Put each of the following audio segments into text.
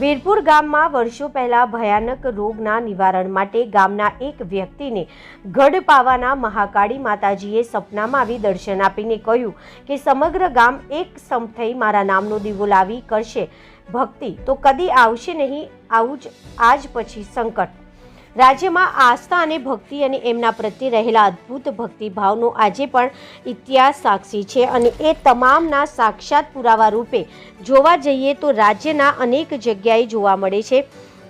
વીરપુર ગામમાં વર્ષો પહેલા ભયાનક રોગના નિવારણ માટે ગામના એક વ્યક્તિને ગઢ પાવાના મહાકાળી માતાજીએ સપનામાં આવી દર્શન આપીને કહ્યું કે સમગ્ર ગામ એક સમ થઈ મારા નામનો દીવો લાવી કરશે. ભક્તિ તો કદી આવશે નહીં, આવું જ આજ પછી સંકટ. રાજ્યમાં આસ્થા અને ભક્તિ અને એમના પ્રત્યે રહેલા અદ્ભુત ભક્તિભાવનો આજે પણ ઇતિહાસ સાક્ષી છે અને એ તમામના સાક્ષાત પુરાવા રૂપે જોવા જઈએ તો રાજ્યના અનેક જગ્યાએ જોવા મળે છે.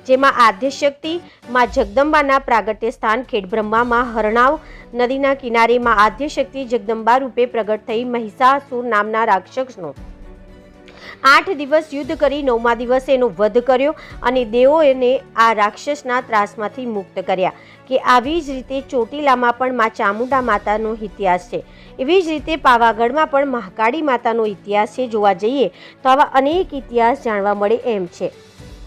જેમાં આદ્યશક્તિ માં જગદંબાના પ્રાગટ્ય સ્થાન ખેડબ્રહ્મામાં હરણાવ નદીના કિનારેમાં આદ્યશક્તિ જગદંબા રૂપે પ્રગટ થઈ મહિષાસુર નામના રાક્ષસનો આઠ દિવસ યુદ્ધ કરી નવમા દિવસે એનો વધ કર્યો અને દેવોને આ રાક્ષસના ત્રાસમાંથી મુક્ત કર્યા. કે આવી જ રીતે ચોટીલામાં પણ મા ચામુંડા માતાનો ઇતિહાસ છે. એવી જ રીતે પાવાગઢમાં પણ મહાકાળી માતાનો ઇતિહાસ છે જોવા જઈએ તો આવા અનેક ઇતિહાસ જાણવા મળે એમ છે.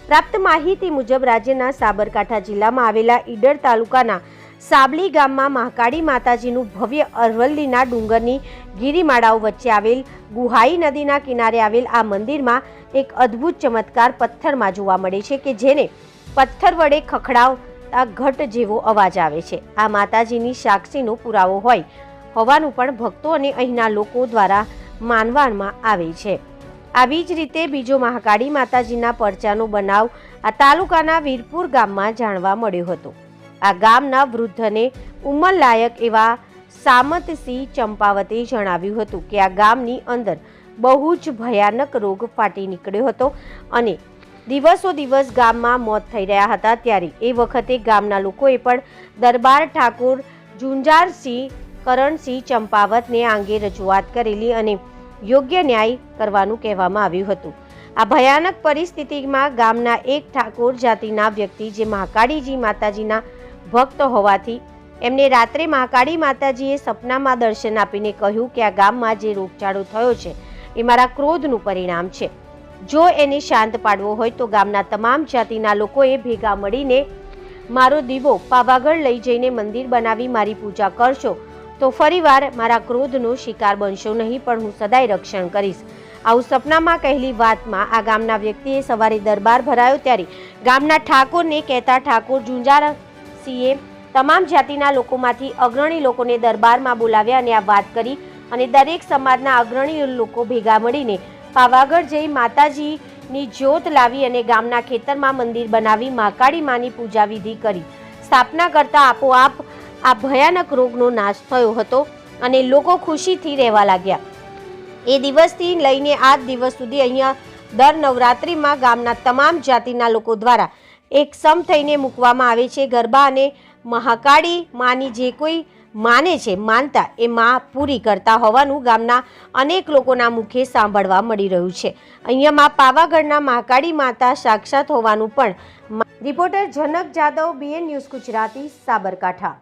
પ્રાપ્ત માહિતી મુજબ રાજ્યના સાબરકાંઠા જિલ્લામાં આવેલા ઈડર તાલુકાના સાબલી ગામમાં મહાકાળી માતાજીનું ભવ્ય અરવલ્લીના ડુંગરની ગિરિમાળાઓ વચ્ચે આવેલ ગુહાઈ નદીના કિનારે આવેલ આ મંદિરમાં એક અદ્ભુત ચમત્કાર પથ્થરમાં જોવા મળે છે કે જેને પથ્થર વડે ખખડાવતા ઘટ જેવો અવાજ આવે છે. આ માતાજીની સાક્ષીનો પુરાવો હોય હોવાનું પણ ભક્તો અને અહીંના લોકો દ્વારા માનવામાં આવે છે. આવી જ રીતે બીજો મહાકાળી માતાજીના પરચાનો બનાવ આ તાલુકાના વીરપુર ગામમાં જાણવા મળ્યો હતો. આ ગામના વૃદ્ધને ઉંમરલાયક એવા સામતસિંહ ચંપાવતે જણાવ્યું હતું કે આ ગામની અંદર બહુ જ ભયાનક રોગ ફાટી નીકળ્યો હતો અને દિવસો દિવસ ગામમાં મોત થઈ રહ્યા હતા. ત્યારે એ વખતે ગામના લોકોએ પણ દરબાર ઠાકોર ઝુંઝારસિંહ, કરણસિંહ ચંપાવતને આંગે રજૂઆત કરેલી અને યોગ્ય ન્યાય કરવાનું કહેવામાં આવ્યું હતું. આ ભયાનક પરિસ્થિતિમાં ગામના એક ઠાકોર જાતિના વ્યક્તિ જે મહાકાળીજી માતાજીના ભક્ત હોવાથી એમને રાત્રે મહાકાળી માતાજીએ સપનામાં દર્શન આપીને કહ્યું કે આ ગામમાં જે રોગચાળો થયો છે, એ મારા ક્રોધનું પરિણામ છે. જો એને શાંત પાડવો હોય તો ગામના તમામ જાતિના લોકોએ ભેગા મળીને મારો દીવો પાવાગઢ લઈ જઈને મંદિર બનાવી મારી પૂજા કરશો, તો ફરીવાર મારા ક્રોધનો શિકાર બનશો નહીં, પણ હું સદાય રક્ષણ કરીશ. આવું સપનામાં કહેલી વાતમાં આ ગામના વ્યક્તિએ સવારે દરબાર ભરાયો ત્યારે ગામના ઠાકોરને કહેતા ઠાકોર ઝુંઝારસિંહે તમામ જાતિના લોકોમાંથી અગ્રણી લોકોને દરબારમાં બોલાવ્યા અને આ વાત કરી અને દરેક સમાજના અગ્રણી લોકો ભેગા મળીને પાવાગઢ જઈ માતાજીની જ્યોત લાવી અને ગામના ખેતરમાં મંદિર બનાવી મહાકાળી માની પૂજા વિધિ કરી. સ્થાપના કરતા આપોઆપ આ ભયાનક રોગનો નાશ થયો હતો અને લોકો ખુશીથી રહેવા લાગ્યા. એ દિવસથી લઈને આજ દિવસ સુધી અહીંયા દર નવરાત્રિમાં ગામના તમામ જાતિના લોકો દ્વારા એક સમ થઈને મૂકવામાં આવે છે. ગરબા અને મહાકાળી માની જે કોઈ માને છે, માનતા, એ માં પૂરી કરતા હોવાનું ગામના અનેક લોકોના મુખે સાંભળવા મળી રહ્યું છે. અહીંયા માં પાવાગઢના મહાકાળી માતા સાક્ષાત હોવાનું પણ reporter Janak Jadav BN news Gujarati, Sabarkantha.